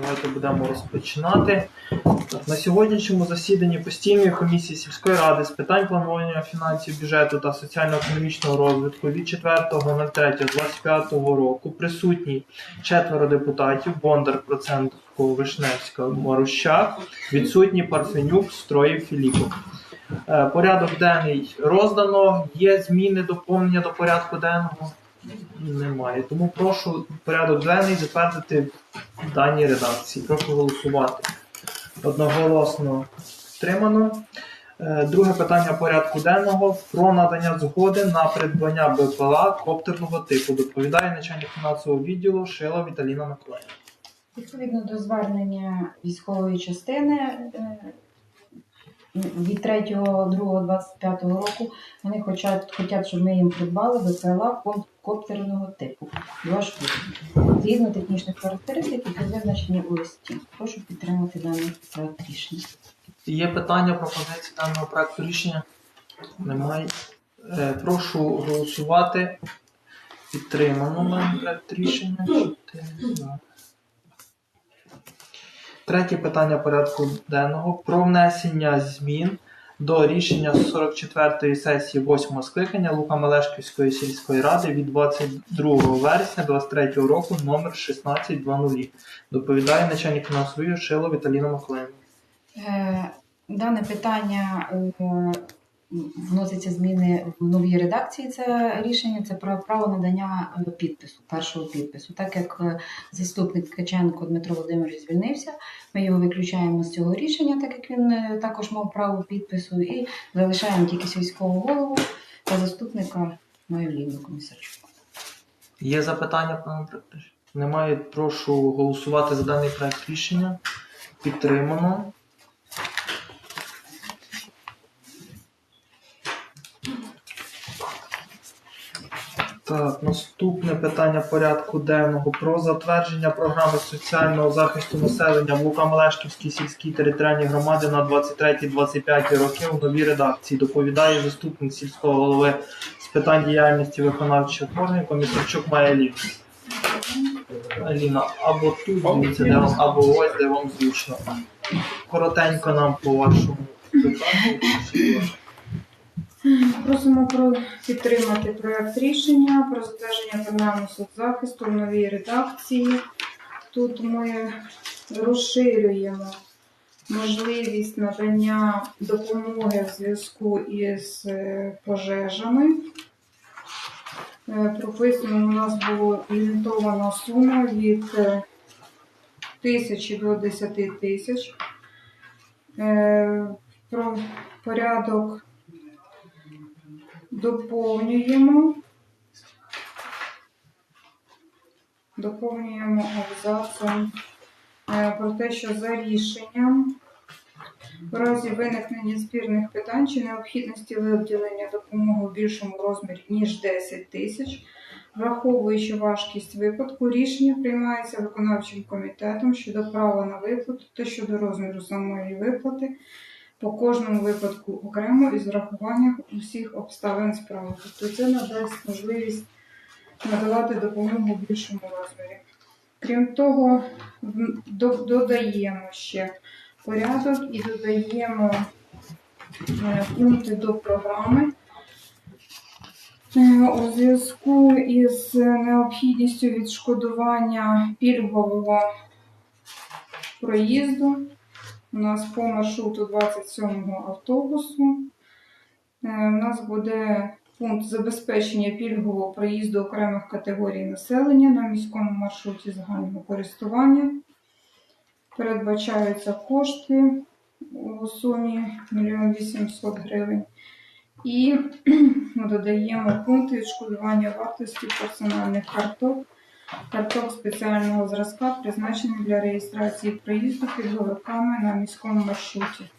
Давайте будемо розпочинати. На сьогоднішньому засіданні постійної комісії сільської ради з питань планування фінансів, бюджету та соціально-економічного розвитку від 4.03.25 року присутні четверо депутатів Бондар, Проценко, Вишневська, Марущак, відсутні Парфенюк, Строїв, Філіпов. Е, Порядок денний роздано. Є зміни, доповнення до порядку денного? Немає. Тому прошу порядок денний затвердити в даній редакції. Прошу голосувати. Одноголосно підтримано. Е, Друге питання порядку денного про надання згоди на придбання БПЛА коптерного типу. Доповідає начальник фінансового відділу Шила Віталіна Миколаївна. Відповідно до звернення військової частини е, від 3.2.25 року вони хочуть, щоб ми їм придбали БПЛА коп- коптерного типу. Два штуки. Згідно технічних характеристик, які визначені у листі. Прошу підтримати даний проект рішення. Є питання пропозиції даного проекту рішення? Немає. Е, Прошу голосувати. Підтримано даний проект рішення. Третє питання порядку денного про внесення змін до рішення 44-ї сесії 8 скликання Лука-Мелешківської сільської ради від 22 вересня 2023 року номер 1620. Доповідає начальник фінансової Шило Віталіна Миколаївна. Е, Дане питання вносяться зміни в новій редакції. Це рішення це про право надання е, підпису, першого підпису. Так як е, заступник Ткаченко Дмитро Володимирович звільнився, ми його виключаємо з цього рішення, так як він е, також мав право підпису, і залишаємо тільки сільського голову та заступника мою Лівну Комісарчук. Є запитання, пане проект? Немає. Прошу голосувати за даний проект рішення. Підтримано. Так, наступне питання порядку денного про затвердження програми соціального захисту населення в Лука-Мелешківській сільській територіальній громаді на 23-25 роки у новій редакції. Доповідає заступник сільського голови з питань діяльності виконавчих органів Комісарчук Майя Ліна. Аліна, або тут дивіться, де вам, або ось, де вам зручно. Коротенько нам по вашому питанню. Просимо про підтримати проект рішення про затвердження програми соцзахисту в новій редакції. Тут ми розширюємо можливість надання допомоги в зв'язку із е, пожежами. Е, Прописано у нас було лімітована сума від е, тисячі до 10 тисяч. Про порядок доповнюємо. Доповнюємо абзацом е, про те, що за рішенням в разі виникнення спірних питань чи необхідності виділення допомоги в більшому розмірі, ніж 10 тисяч, враховуючи важкість випадку, рішення приймається виконавчим комітетом щодо права на виплату та щодо розміру самої виплати по кожному випадку окремо із врахуванням усіх обставин справи. Тобто це надасть можливість надавати допомогу в більшому розмірі. Крім того, додаємо ще порядок і додаємо е, пункти до програми. Е, У зв'язку із необхідністю відшкодування пільгового проїзду у нас по маршруту 27-го автобусу. Е, У нас буде пункт забезпечення пільгового проїзду окремих категорій населення на міському маршруті загального користування. Передбачаються кошти у сумі 1 800 гривень. І додаємо пункт відшкодування вартості персональних карток карток спеціального зразка, призначених для реєстрації проїзду пільговиками на міському маршруті.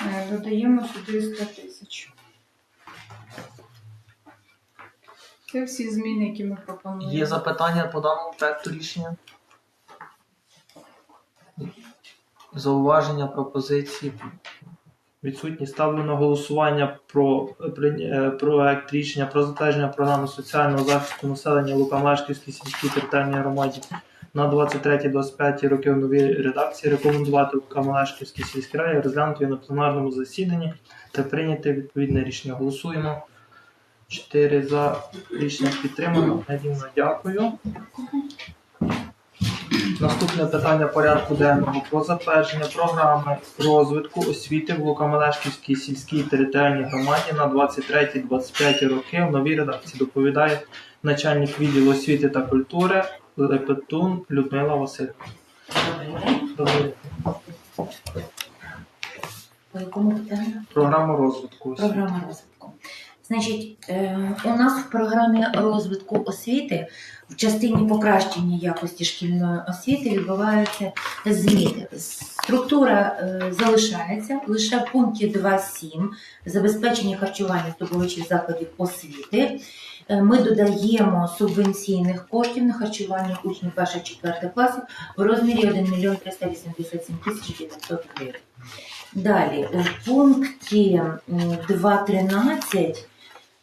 Е, Додаємо сюди 100 тисяч. Це всі зміни, які ми пропонуємо. Є запитання по даному проекту рішення? Зауваження, пропозиції? Відсутні. Ставлю на голосування про е, проект рішення про затвердження програми соціального захисту населення Лукамешківській сільській територіальній громаді на 23-25 роки в новій редакції рекомендувати в Камалешківській сільській раді розглянути на пленарному засіданні та прийняти відповідне рішення. Голосуємо. 4 за рішення підтримано. Надійно дякую. Наступне питання порядку денного про затвердження програми розвитку освіти в Лукамелешківській сільській територіальній громаді на 23-25 роки в новій редакції. Доповідає начальник відділу освіти та культури Лепетун Людмила Васильівна. По якому питанню? Програма розвитку освіти. Програма розвитку. Значить, е, у нас в програмі розвитку освіти в частині покращення якості шкільної освіти відбуваються зміни. Структура е, залишається лише в пункті 2.7 забезпечення харчування здобувачів закладів освіти. Е, Ми додаємо субвенційних коштів на харчування учнів 1-4 класів в розмірі 1 мільйон 387 тисяч 900 гривень. Далі, у пункті м, 2.13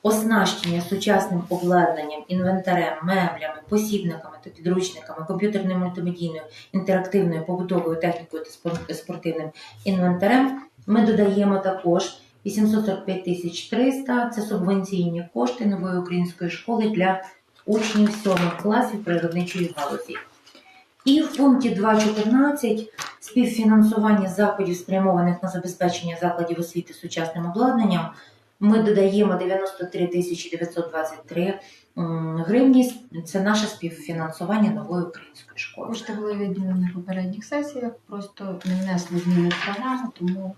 оснащення сучасним обладнанням, інвентарем, меблями, посібниками та підручниками, комп'ютерною мультимедійною, інтерактивною побутовою технікою та спортивним інвентарем ми додаємо також 845 тисяч 300 – це субвенційні кошти нової української школи для учнів 7 класів природничої галузі. І в пункті 2.14 співфінансування заходів, спрямованих на забезпечення закладів освіти сучасним обладнанням, ми додаємо 93 тисячі 923 м, гривні. Це наше співфінансування нової української школи. Кошти були виділені на попередніх сесіях, просто не внесли зміни в програму, тому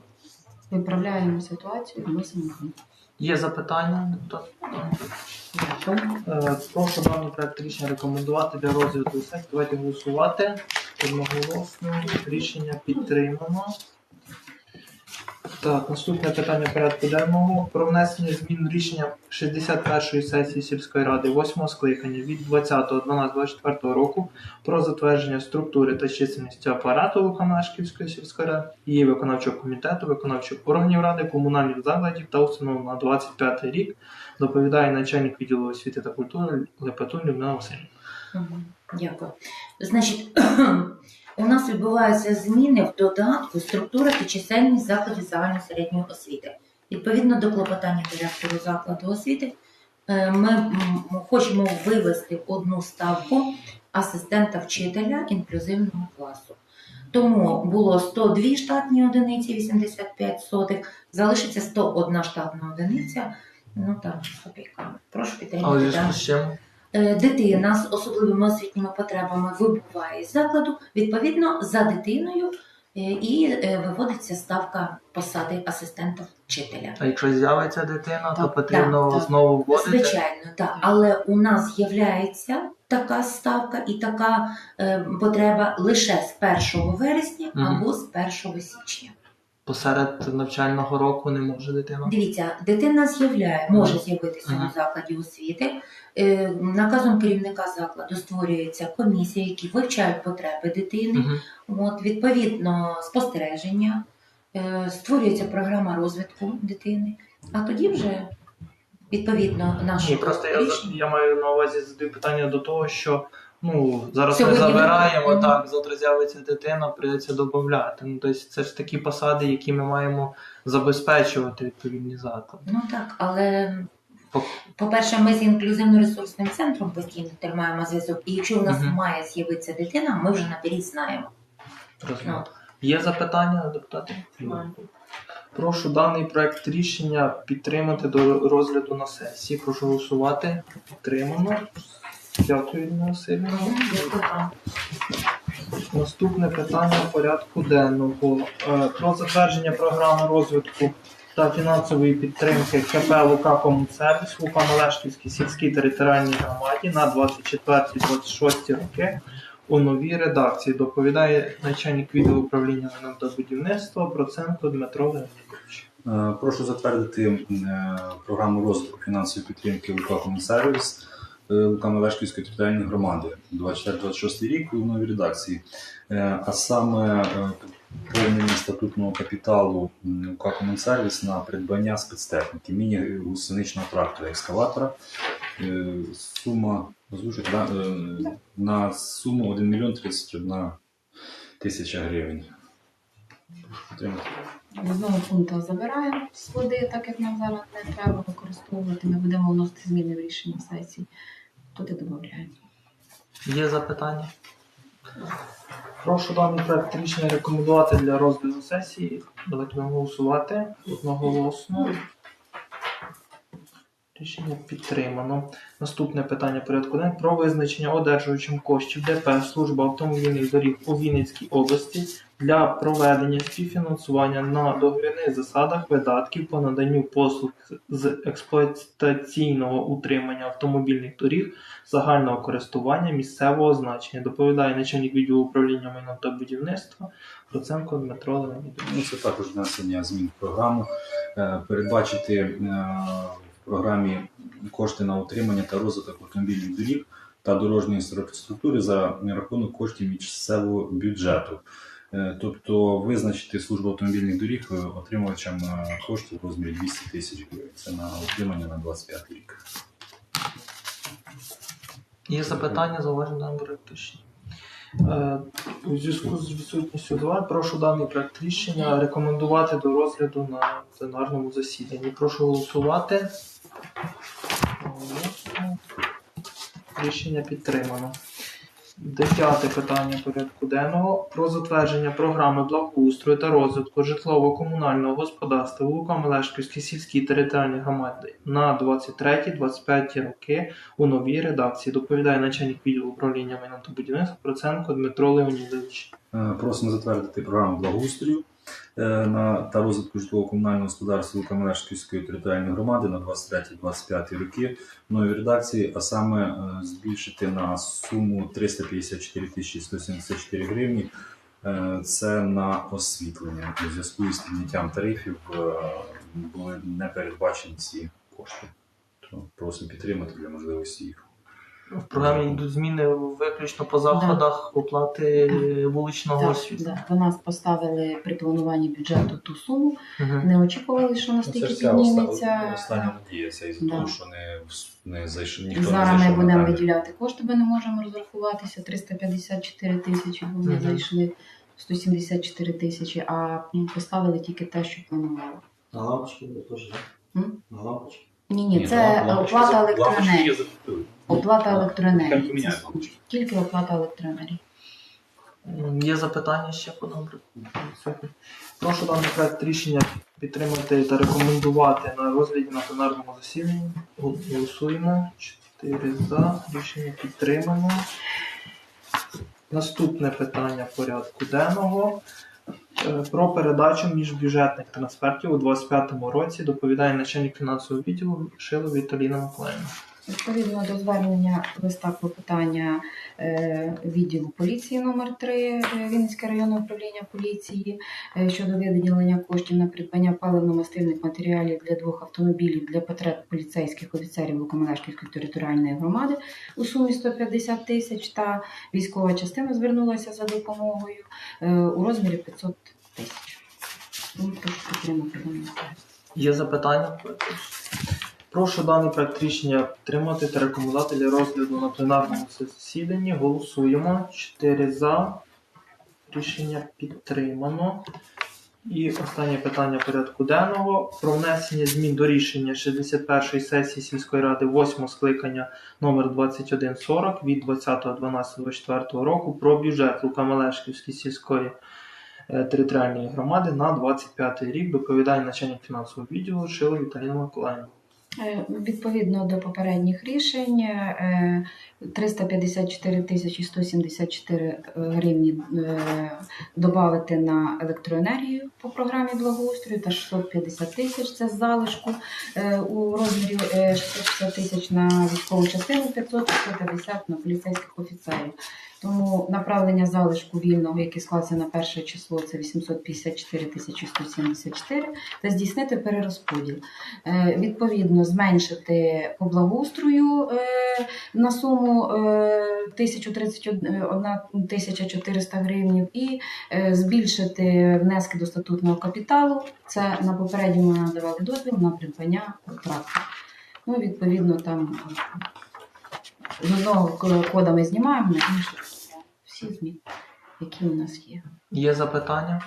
виправляємо ситуацію і вносимо. Є запитання? Дякую. Е, Прошу даний проект рішення рекомендувати для розгляду. Давайте голосувати. Одноголосно рішення підтримано. Так, наступне питання порядку денного про внесення змін рішення 61-ї сесії сільської ради 8 скликання від 20.12.24 року про затвердження структури та чисельності апарату Луканашківської сільської ради, її виконавчого комітету, виконавчих органів ради, комунальних закладів та установ на 25 рік доповідає начальник відділу освіти та культури Лепетун Людмила Васильівна. Дякую. Значить, у нас відбуваються зміни в додатку структура та чисельність закладів загальної середньої освіти. Відповідно до клопотання директору закладу освіти, е, ми хочемо вивести одну ставку асистента вчителя інклюзивного класу. Тому було 102 штатні одиниці, 85 сотих, залишиться 101 штатна одиниця. Ну там з копійками. Прошу підтримати. Е, дитина з особливими освітніми потребами вибуває з закладу, відповідно за дитиною е, і е, виводиться ставка посади асистента вчителя. А якщо з'явиться дитина, то потрібно так, так. знову вводити. Звичайно, так. Але у нас з'являється така ставка і така потреба лише з 1 вересня або з 1 січня. Посеред навчального року не може дитина. Дивіться, дитина з'являє, може з'явитися Ага. у закладі освіти. Е, Наказом керівника закладу створюється комісія, які вивчають потреби дитини. Угу. От, відповідно, спостереження, е, створюється програма розвитку дитини, а тоді вже відповідно Ні, просто я, рішення. я маю на увазі задаю питання до того, що ну зараз Сьогодні ми ми- забираємо Мгм. так, завтра з'явиться дитина, прийдеться додати. Ну тобто це ж такі посади, які ми маємо забезпечувати відповідні заклади. Ну так, але По- по-перше, ми з інклюзивно-ресурсним центром постійно тримаємо зв'язок. І якщо у нас Мгм. має з'явитися дитина, ми вже наперед знаємо. Ну, Є запитання, депутати? Прошу даний проект рішення підтримати до розгляду на сесії. Прошу голосувати. Підтримано. Дякую, Васильівна. Наступне питання порядку денного Е, про затвердження програми розвитку та фінансової підтримки КП Лука Комунсервіс Лука Малешківській сільській територіальній громаді на 24-26 роки у новій редакції. Доповідає начальник відділу управління та будівництва Проценко Дмитро Леонідович. Е, Прошу затвердити е, програму розвитку фінансової підтримки ЛК «Комунсервіс» е, Лука-Мелешківської територіальної громади 24-26 рік у новій редакції. Е, А саме е, поповнення статутного капіталу м, «Комунсервіс» на придбання спецтехніки, міні-гусеничного трактора екскаватора Е, Сума озвучить е, на суму 1 мільйон 31 тисяча гривень. Підтримати. З одного пункту забираємо з води, так як нам зараз не треба використовувати. Ми будемо вносити зміни в рішення сесії. Туди додаємо. Є запитання? Прошу даний проект рішення рекомендувати для розгляду сесії. Давайте голосувати одноголосно. Рішення підтримано. Наступне питання порядку денного про визначення одержувачем коштів ДП Служба автомобільних доріг у Вінницькій області для проведення співфінансування на договірних засадах видатків по наданню послуг з експлуатаційного утримання автомобільних доріг загального користування місцевого значення. Доповідає начальник відділу управління майном та будівництва Проценко Дмитро Леонідович. Ну, це також внесення змін в програму. Е, Передбачити е, програмі кошти на утримання та розвиток автомобільних доріг та дорожньої інфраструктури за рахунок коштів місцевого бюджету. Е, Тобто визначити службу автомобільних доріг е, отримувачам е, коштів в розмірі 200 тисяч гривень. Це на утримання на 25 рік. Є запитання, зауваження на. Е, У зв'язку з відсутністю два прошу даний проект рішення рекомендувати до розгляду на пленарному засіданні. Прошу голосувати. Рішення підтримано. Дев'яте питання порядку денного про затвердження програми благоустрою та розвитку житлово-комунального господарства в Лука-Мелешківській сільській територіальній громаді на 23-25 роки у новій редакції. Доповідає начальник відділу управління майном та Проценко Дмитро Леонідович. Е, Просимо затвердити програму благоустрою на та розвитку житлово-комунального господарства Каменешківської територіальної громади на 23-25 роки в редакції, а саме е, збільшити на суму 354 тисячі 174 гривні. Е, Це на освітлення у зв'язку із підняттям тарифів е, були не передбачені ці кошти. То просимо підтримати для можливості їх. В програмі йдуть зміни виключно по заходах оплати вуличного Так, освітлення. да. До нас поставили при плануванні бюджету ту суму. Мгм. Не очікували, що настільки підніметься. остання надія, це із-за Да. того, що не, не зайшов ніхто не Зараз ми будемо виділяти кошти, ми не можемо розрахуватися. 354 тисячі, бо вони Мгм. зайшли 174 тисячі, а поставили тільки те, що планували. На лампочки теж, так? На лампочки. Ні, ні, Ні, це оплата електроенергії. Закупили. Оплата електроенергії. Це лампочки. Тільки оплата електроенергії. Є запитання ще по добре? Прошу даний проект рішення підтримати та рекомендувати на розгляді на пленарному засіданні. Голосуємо. 4 за. Рішення підтримано. Наступне питання порядку денного. Е, Про передачу міжбюджетних трансфертів у 2025 році доповідає начальник фінансового відділу Шило Віталіна Миколаївна. Відповідно до звернення листа клопотання е, відділу поліції номер 3 Вінницьке районне управління поліції е, щодо виділення коштів на придбання паливно-мастильних матеріалів для двох автомобілів для потреб поліцейських офіцерів Лукомелешківської територіальної громади у сумі 150 тисяч та військова частина звернулася за допомогою е, у розмірі 500 тисяч. Є запитання? Прошу даний проект рішення підтримати та рекомендувати для розгляду на пленарному засіданні. Голосуємо. 4 за. Рішення підтримано. І останнє питання порядку денного про внесення змін до рішення 61-ї сесії сільської ради 8 скликання номер 2140 від 20.12.24 року про бюджет Лукамелешківської сільської е, територіальної громади на 25 рік доповідає начальник фінансового відділу Шило Віталіна Миколаївна. Е, Відповідно до попередніх рішень, е, 354 тисячі 174 гривні додати на електроенергію по програмі благоустрою та 650 тисяч це залишку е, у розмірі е, 660 тисяч на військову частину, 500 150 на поліцейських офіцерів. Тому направлення залишку вільного, який склався на перше число, це 854 тисячі 174, та здійснити перерозподіл. Е, Відповідно, зменшити по благоустрою е, на суму е, 1031 тисяча 400 гривень і е, збільшити внески до статутного капіталу. Це на попередньому надавали дозвіл на придбання трактора. Ну, відповідно, там з одного кода ми знімаємо, на інший всі зміни, які у нас є. Є запитання?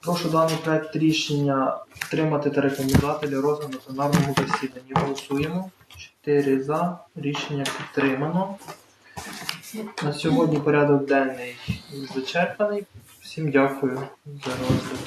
Прошу даний проект рішення підтримати та рекомендувати для розгляду на пленарному засіданні. Голосуємо. 4 за. Рішення підтримано. На сьогодні порядок денний зачерпаний. Всім дякую за розгляд.